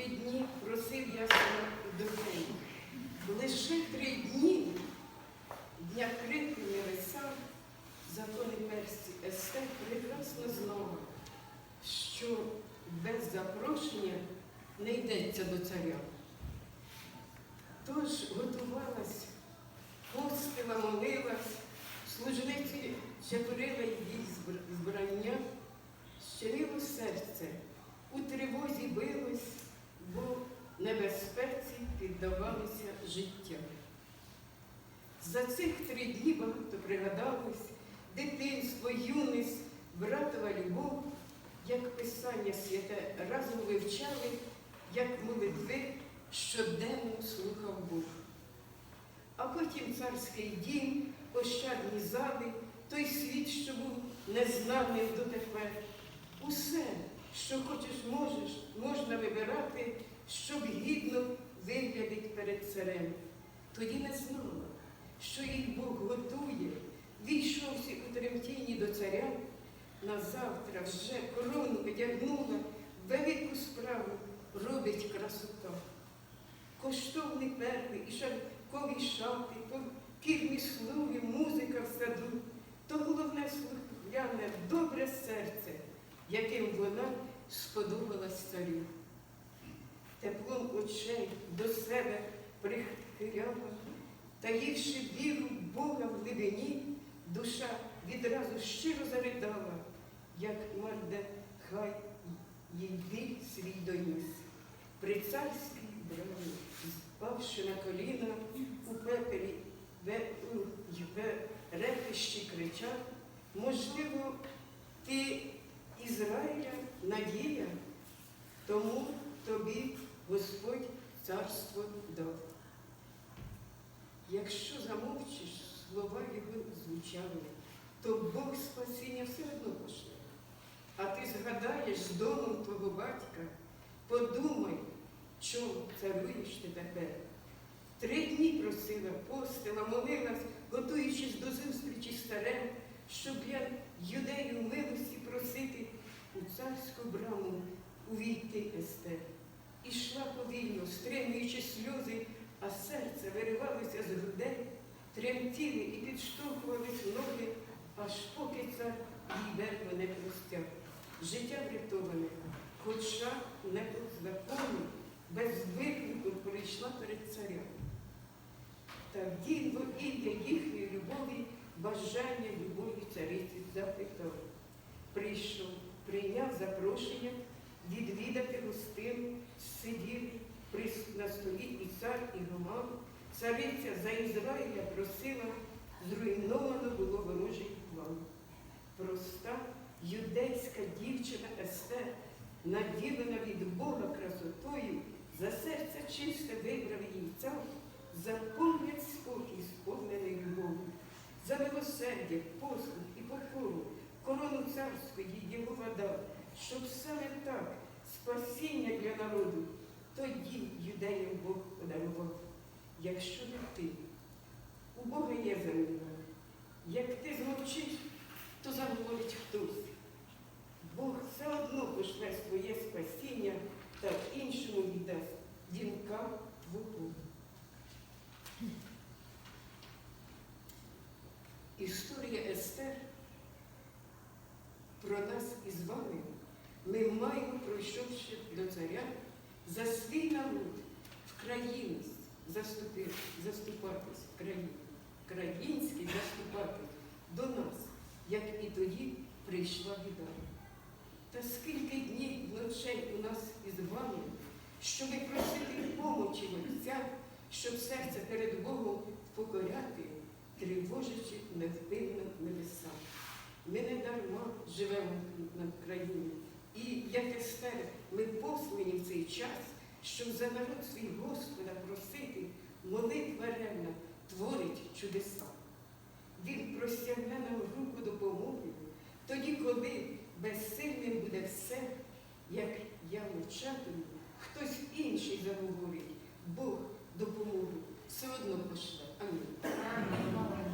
три дні просив я своїх дітей. Лише три дні дня крики небеса, закони персі Естер прекрасно знала, що без запрошення не йдеться до царя. Тож готувалась, постила, молилась, служниці чепурила збр- збрання, щемило серце, у тривозі билось, бо небезпеці піддавалося життя. За цих три дні багато пригадалось дитинство, юність, братова любов, як писання святе разом вивчали, як молитви щоденно слухав Бог. А потім царський дім, пощадні зали, той світ, що був незнаний дотепер. Усе, що хочеш, можеш, можна вибирати, щоб гідно виглядить перед царем. Тоді не знала, що їх Бог готує, війшовши у тремтінні до царя, на завтра вже корону одягнула, велику справу робить красота. Коштовні перли і шовкові шати, покірні слуги, музика в саду, то головне слухняне, добре серце, яким вона сподобалась царю. Теплом очей до себе прихиляла, таївши віру Бога в глибині, душа відразу щиро заридала, як Мардехай їй біль свій доніс. При царській брамі, впавши на коліна, у пепелі ве, й ве, репищі кричав, можливо, ти надія, тому тобі Господь царство дав. Якщо замовчиш, слова його звучали, то Бог спасіння все одно пошле. А ти згадаєш з домом твого батька, подумай, чому царуєш ти тепер. Три дні просила, постила, молилась, готуючись до зустрічі з царем, щоб я юдею милості просити у царську браму увійти Естер. Ішла повільно, стримуючи сльози, а серце виривалося з грудей, тремтіли і підштовхувались ноги, аж поки цар їй верху не простяг. Життя врятоване, хоча не по закону, без виклику прийшла перед царем. Та діло ім'я їхньої любові, бажання любові цариці запитав. Прийшов, прийняв запрошення відвідати гостину, сидів на столі і цар, і громад. Цариця за Ізраїля просила, зруйновано було ворожий план. Проста юдейська дівчина Естер, наділена від Бога красотою, за серце чисте вибрав їй цар, за погляд спокій, сповнений любов'ю, за милосердя, послуг і покору, корону царську його дав, щоб саме так спасіння для народу, тоді юдеям Бог подарував. Якщо не ти, у Бога є земля. Як ти змовчиш, то заговорить хтось. Бог все одно пошле своє спасіння та іншому віддасть дінка твого. Історія Естер про нас із вами ми маємо, пройшовши до царя, за свій народ в країнність заступити, заступатись в країні, країнський заступати до нас, як і тоді прийшла біда. Та скільки днів ночей у нас із вами, щоби просити помочі Отця, щоб серце перед Богом покоряти, тривожачи невпинно небеса. Ми не дарма живемо на країні. І, як Естер, ми послані в цей час, щоб за народ свій Господа просити, молитва ревна творить чудеса. Він простягне нам руку допомоги, тоді, коли безсильним буде все, як я мовчатиму, хтось інший заговорить, Бог допомогу все одно пошле. Амінь.